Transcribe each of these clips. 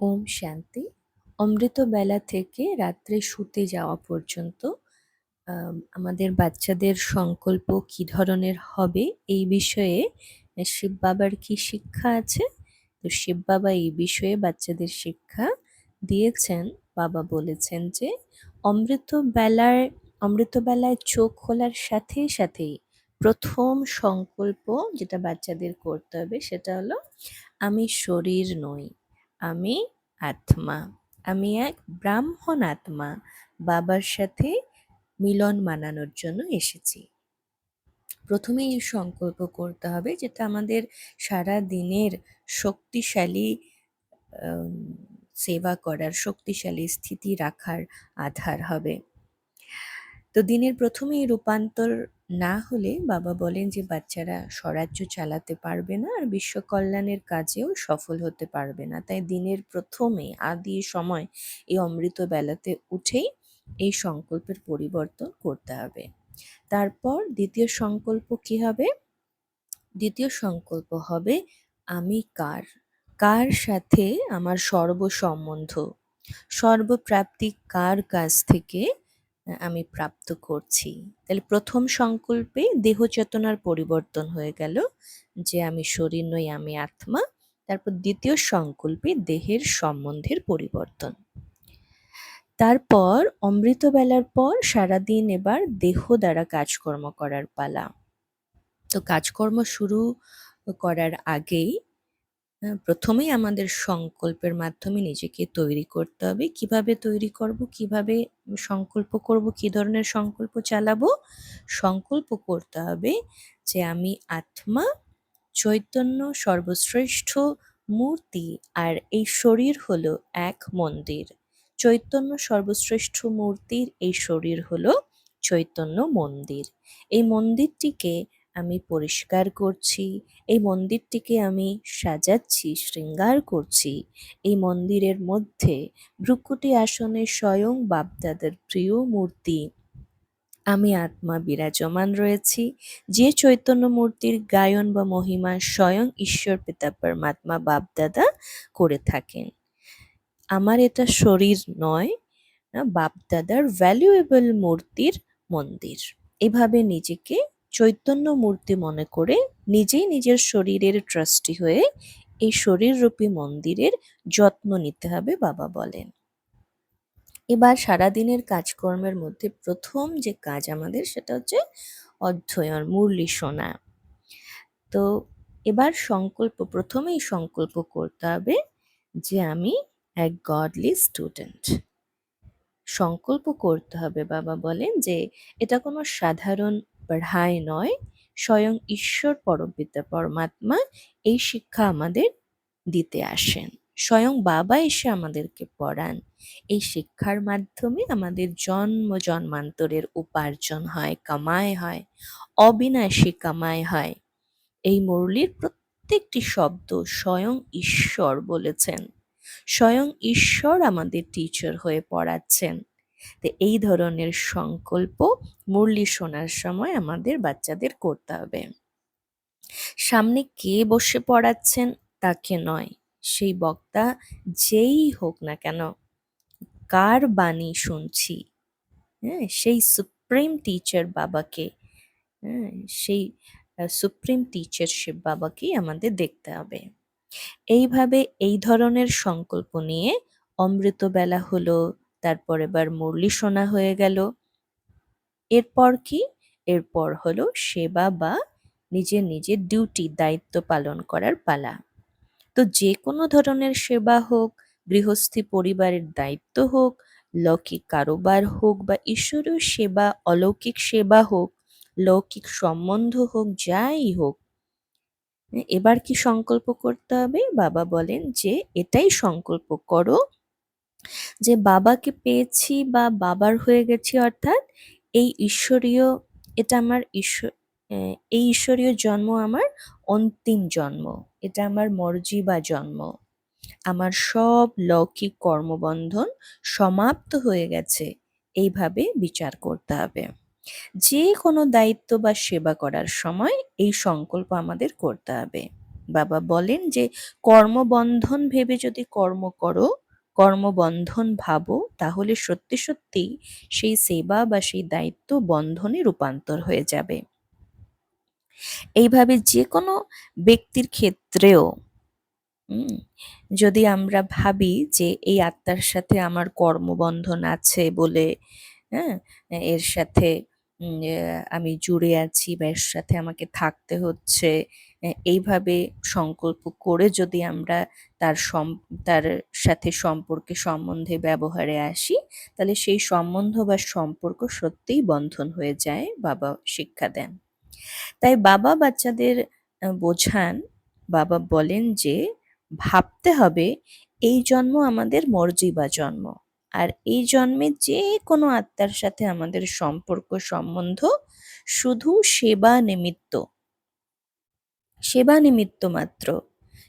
ওম শান্তি। অমৃতবেলা থেকে রাত্রে শুতে যাওয়া পর্যন্ত আমাদের বাচ্চাদের সংকল্প কি ধরনের হবে এই বিষয়ে শিব বাবার কি শিক্ষা আছে? তো শিব বাবা এই বিষয়ে বাচ্চাদের শিক্ষা দিয়েছেন। বাবা বলেছেন যে অমৃত বেলার অমৃতবেলায় চোখ খোলার সাথে সাথেই প্রথম সংকল্প যেটা বাচ্চাদের করতে হবে সেটা হলো, আমি শরীর নই। আমি আত্মা। আমি এক ব্রাহ্মণ আত্মা। বাবার সাথে মিলন মানানোর জন্য এসেছি। প্রথমে এই সংকল্প করতে হবে যেটা আমাদের সারা দিনের শক্তিশালী সেবা করার, শক্তিশালী স্থিতি রাখার আধার হবে। তো দিনের প্রথমেই রূপান্তর না হলে বাবা বলেন যে, বাচ্চারা স্বরাজ্য চালাতে পারবে না আর বিশ্ব কল্যাণের কাজেও সফল হতে পারবে না। তাই দিনের প্রথমে আদি সময় এই অমৃত বেলাতে উঠেই এই সংকল্পের পরিবর্তন করতে হবে। তারপর দ্বিতীয় সংকল্প কি হবে? দ্বিতীয় সংকল্প হবে, আমি কার? কার সাথে আমার সর্বসম্বন্ধ? সর্বপ্রাপ্তি কার কাছ থেকে আমি প্রাপ্ত করছি। তাহলে প্রথম সংকল্পে দেহ চেতনার পরিবর্তন হয়ে গেল, যে আমি শরীর নই, আমি আত্মা। তারপর দ্বিতীয় সংকল্পে দেহের সম্বন্ধের পরিবর্তন। তারপর অমৃতবেলার পর সারাদিন এবার দেহ দ্বারা কাজকর্ম করার পালা। তো কাজকর্ম শুরু করার আগেই প্রথমেই আমাদের সংকল্পের মাধ্যমে নিজেকে তৈরি করতে হবে। কীভাবে তৈরি করব? কীভাবে সংকল্প করব? কি ধরনের সংকল্প চালাবো? সংকল্প করতে হবে যে আমি আত্মা, চৈতন্য, সর্বশ্রেষ্ঠ মূর্তি আর এই শরীর হলো এক মন্দির। চৈতন্য, সর্বশ্রেষ্ঠ মূর্তির এই শরীর হলো চৈতন্য মন্দির। এই মন্দিরটিকে আমি পরিষ্কার করছি, এই মন্দিরটিকে আমি সাজাচ্ছি, শৃঙ্গার করছি। এই মন্দিরের মধ্যে ভ্রুকুটি আসনে স্বয়ং বাপদাদার প্রিয় মূর্তি। আমি আত্মা বিরাজমান রয়েছি। যে চৈতন্য মূর্তির গায়ন বা মহিমা স্বয়ং ঈশ্বর পিতা পরমাত্মা বাপদাদা করে থাকেন। আমার এটা শরীর নয় বাপদাদার ভ্যালুয়েবল মূর্তির মন্দির। এভাবে নিজেকে চৈতন্য মূর্তি মনে করে নিজেই নিজের শরীরের ট্রাস্টি হয়ে এই শরীররূপী মন্দিরের যত্ন নিতে হবে বাবা বলেন। এবার সারাদিনের কাজকর্মের মধ্যে প্রথম যে কাজ আমাদের সেটা হচ্ছে অধ্যয়ন মুরলি শোনা তো এবার সংকল্প, প্রথমেই সংকল্প করতে হবে যে আমি এক গডলি স্টুডেন্ট সংকল্প করতে হবে বাবা বলেন যে এটা কোনো সাধারণ পড়াই নয়, স্বয়ং ঈশ্বর পরমপিতা পরমাত্মা এই শিক্ষা আমাদের দিতে আসেন। স্বয়ং বাবা এসে আমাদেরকে পড়ান। এই শিক্ষার মাধ্যমে আমাদের জন্ম জন্মান্তরের উপার্জন হয়, কামাই হয়, অবিনাশী কামাই হয়। এই মুরলির প্রত্যেকটি শব্দ স্বয়ং ঈশ্বর বলেছেন। স্বয়ং ঈশ্বর আমাদের টিচার হয়ে পড়াচ্ছেন। তো এই ধরনের সংকল্প মুরলি শোনার সময় আমাদের বাচ্চাদের করতে হবে। সামনে কে বসে পড়াচ্ছেন তাকে নয়, সেই বক্তা যেই হোক না কেন, কার বাণী শুনছি হ্যাঁ সেই সুপ্রিম টিচার বাবাকে হ্যাঁ সেই সুপ্রিম টিচারশিপ বাবাকেই আমাদের দেখতে হবে। এইভাবে এই ধরনের সংকল্প নিয়ে অমৃতবেলা হলো তারপর এবার মুরলি শোনা হয়ে গেল। এরপর কি? এরপর হলো সেবা বা নিজের নিজের ডিউটি দায়িত্ব পালন করার পালা। তো যে কোনো ধরনের সেবা হোক, গৃহস্থী পরিবারের দায়িত্ব হোক, লৌকিক কারোবার হোক বা ঈশ্বরীয় সেবা, অলৌকিক সেবা হোক, লৌকিক সম্বন্ধ হোক, যাই হোক, এবার কি সংকল্প করতে হবে? বাবা বলেন যে এটাই সংকল্প করো যে বাবাকে পেয়েছি বা বাবার হয়ে গেছি অর্থাৎ এই ঈশ্বরীয়, এটা আমার ঈশ্বর এই ঈশ্বরীয় জন্ম আমার অন্তিম জন্ম। এটা আমার মর্জি বা জন্ম। আমার সব লৌকিক কর্মবন্ধন সমাপ্ত হয়ে গেছে। এইভাবে বিচার করতে হবে। যে কোনো দায়িত্ব বা সেবা করার সময় এই সংকল্প আমাদের করতে হবে। বাবা বলেন যে কর্মবন্ধন ভেবে যদি কর্ম করো কর্মবন্ধন ভাবো, তাহলে সত্যি সত্যি সেই সেবা বা সেই দায়িত্ব বন্ধনে রূপান্তর হয়ে যাবে। এইভাবে যে কোনো ব্যক্তির ক্ষেত্রেও যদি আমরা ভাবি যে এই আত্মার সাথে আমার কর্মবন্ধন আছে বলে হ্যাঁ এর সাথে আমি জুড়ে আছি বা এর সাথে আমাকে থাকতে হচ্ছে এইভাবে সংকল্প করে যদি আমরা তার সম, তার সাথে সম্পর্কে সম্বন্ধে ব্যবহারে আসি, তাহলে সেই সম্বন্ধ বা সম্পর্ক সত্যিই বন্ধন হয়ে যায় বাবা শিক্ষা দেন। তাই বাবা বাচ্চাদের বোঝান, বাবা বলেন যে ভাবতে হবে এই জন্ম আমাদের মর্জিবা জন্ম, আর এই জন্মে যে কোনো আত্মার সাথে আমাদের সম্পর্ক সম্বন্ধ শুধু সেবা নিমিত্ত সেবা নিমিত্ত মাত্র।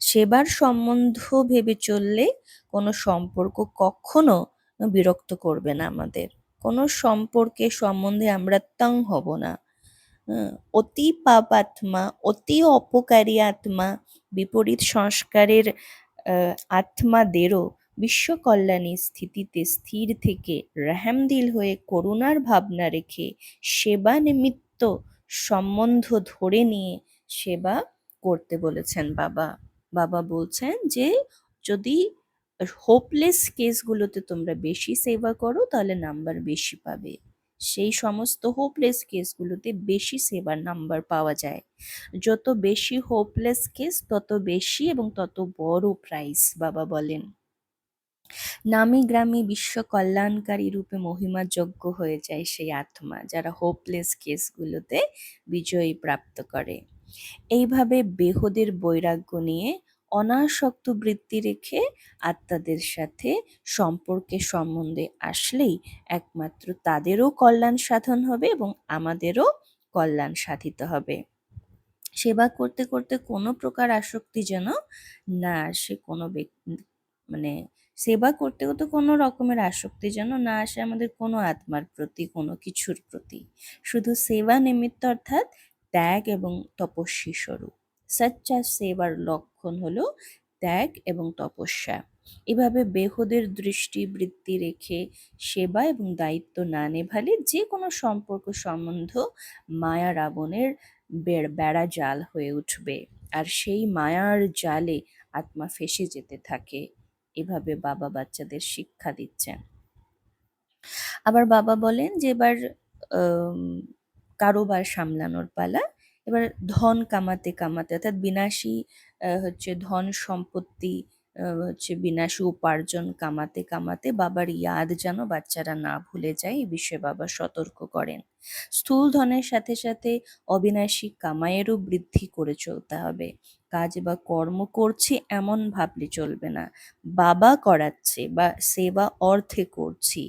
সেবার সম্বন্ধ ভেবে চললে কোনো সম্পর্ক কখনো বিরক্ত করবে না আমাদের। কোনো সম্পর্কে সম্বন্ধে আমরা তং হব না। অতি পাপ আত্মা অতি অপকারী আত্মা, বিপরীত সংস্কারের আত্মাদেরও বিশ্বকল্যাণী স্থিতিতে স্থির থেকে রেহেমদিল হয়ে করুণার ভাবনা রেখে সেবা নিমিত্ত সম্বন্ধ ধরে নিয়ে সেবা করতে বলেছেন বাবা। বাবা বলছেন যে, যদি হোপলেস কেসগুলোতে তোমরা বেশি সেবা করো, তাহলে নাম্বার বেশি পাবে। সেই সমস্ত হোপলেস কেসগুলোতে বেশি সেবার নাম্বার পাওয়া যায়। যত বেশি হোপলেস কেস তত বেশি এবং তত বড় প্রাইস বাবা বলেন। নামি গ্রামে বিশ্ব কল্যাণকারী রূপে মহিমা যোগ্য হয়ে যায় সেই আত্মা, যারা হোপলেস কেসগুলোতে বিজয়ী প্রাপ্ত করে। এইভাবে বেহদের বৈরাগ্য নিয়ে অনাসক্ত বৃত্তি রেখে আত্মাদের সাথে সম্পর্কে সম্বন্ধে আসলেই একমাত্র তাদেরও কল্যাণ সাধন হবে এবং আমাদেরও কল্যাণ সাধিত হবে। সেবা করতে করতে কোনো প্রকার আসক্তি যেন না আসে, কোনো মানে সেবা করতে করতে কোনো রকমের আসক্তি যেন না আসে আমাদের কোনো আত্মার প্রতি, কোনো কিছুর প্রতি। শুধু সেবা নিমিত্ত অর্থাৎ ত্যাগ এবং তপস্বী স্বরূপ। সচ্চা সেবার লক্ষণ হল ত্যাগ এবং তপস্যা। এভাবে বেহদের দৃষ্টি বৃত্তি রেখে সেবা এবং দায়িত্ব না নেভালে যে কোনো সম্পর্ক সম্বন্ধ মায়া রাবণের বেড় জাল হয়ে উঠবে। আর সেই মায়ার জালে আত্মা ফেসে যেতে থাকে। এভাবে বাবা বাচ্চাদের শিক্ষা দিচ্ছেন। আবার বাবা বলেন যে এবার কারোবার সামলানোর পালা। এবার ধন কামাতে কামাতে, অর্থাৎ বিনাশী হচ্ছে ধন সম্পত্তি হচ্ছে বিনাশী উপার্জন কামাতে কামাতে বাবার ইয়াদ যেন বাচ্চারা না ভুলে যায় এই বিষয়ে বাবা সতর্ক করেন। স্থূল ধনের সাথে সাথে অবিনাশী কামাইয়েরও বৃদ্ধি করে চলতে হবে। কাজ বা কর্ম করছি এমন ভাবলে চলবে না। বাবা করাচ্ছে বা সেবা অর্থে করছি,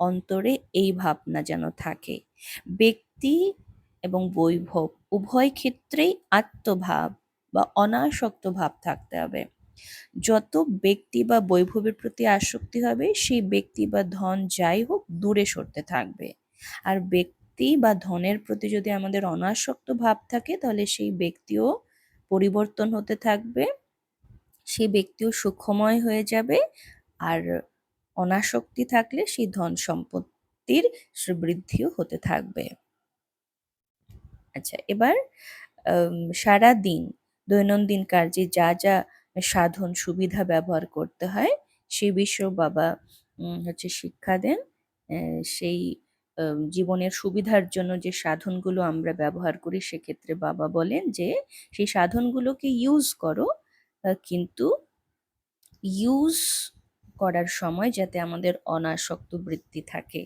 অন্তরে এই ভাবনা যেন থাকে। ব্যক্তি এবং বৈভব, উভয় ক্ষেত্রেই আত্মভাব বা অনাসক্ত ভাব থাকতে হবে। যত ব্যক্তি বা বৈভবের প্রতি আসক্তি হবে, সেই ব্যক্তি বা ধন যাই হোক দূরে সরতে থাকবে। আর ব্যক্তি বা ধনের প্রতি যদি আমাদের অনাসক্ত ভাব থাকে, তাহলে সেই ব্যক্তিও পরিবর্তন হতে থাকবে, সেই ব্যক্তিও সুখময় হয়ে যাবে। আর অনাসক্তি থাকলে সেই ধন সম্পত্তির বৃদ্ধিও হতে থাকবে। আচ্ছা এবার সারা দিন দৈনন্দিন কার্যে যা যা সাধন, সুবিধা ব্যবহার করতে হয়, সে বিষয়েও বাবা হচ্ছে শিক্ষা দেন। সেই জীবনের সুবিধার জন্য যে সাধনগুলো আমরা ব্যবহার করি, সেক্ষেত্রে বাবা বলেন যে, সেই সাধনগুলোকে ইউজ করো কিন্তু ইউজ করার সময় যাতে আমাদের অনাসক্ত বৃত্তি থাকে।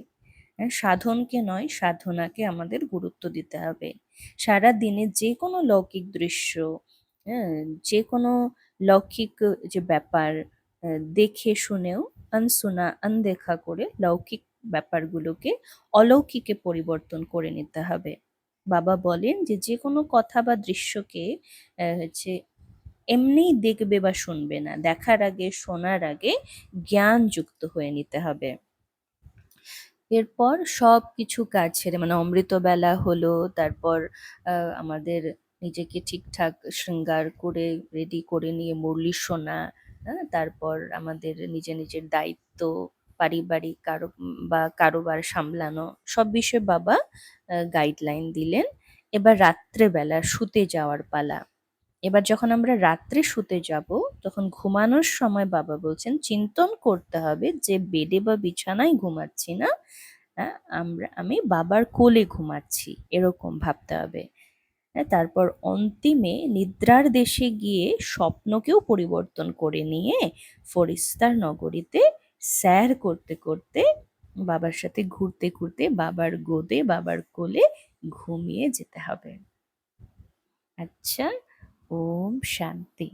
সাধনকে নয়, সাধনাকে আমাদের গুরুত্ব দিতে হবে। সারা দিনে যে কোনো লৌকিক দৃশ্য হ্যাঁ যে কোনো লৌকিক যে ব্যাপার দেখে শুনেও, আনসুনা, আনদেখা করে লৌকিক ব্যাপারগুলোকে অলৌকিকে পরিবর্তন করে নিতে হবে। বাবা বলেন যে যে কোনো কথা বা দৃশ্যকে হচ্ছে এমনিই দেখবে বা শুনবে না, দেখার আগে, শোনার আগে জ্ঞান যুক্ত হয়ে নিতে হবে। এরপর সব কিছু কাজ ছেড়ে মানে অমৃতবেলা হলো, তারপর আমাদের নিজেকে ঠিকঠাক শৃঙ্গার করে রেডি করে নিয়ে মুরলি শোনা হ্যাঁ তারপর আমাদের নিজের নিজের দায়িত্ব, পারিবারিক কারও, বা কারোবার সামলানো, সব বিষয়ে বাবা গাইডলাইন দিলেন। এবার রাত্রেবেলা শুতে যাওয়ার পালা। এবার যখন আমরা রাত্রে শুতে যাব তখন ঘুমানোর সময় বাবা বলছেন চিন্তন করতে হবে যে বেডে বা বিছানায় ঘুমাচ্ছি না হ্যাঁ, আমরা আমি বাবার কোলে ঘুমাচ্ছি। এরকম ভাবতে হবে। হ্যাঁ, তারপর অন্তিমে নিদ্রার দেশে গিয়ে স্বপ্নকেও পরিবর্তন করে নিয়ে ফরিস্তার নগরীতে স্যার করতে করতে বাবার সাথে ঘুরতে ঘুরতে বাবার গোদে বাবার কোলে ঘুমিয়ে যেতে হবে। আচ্ছা ওম শান্তি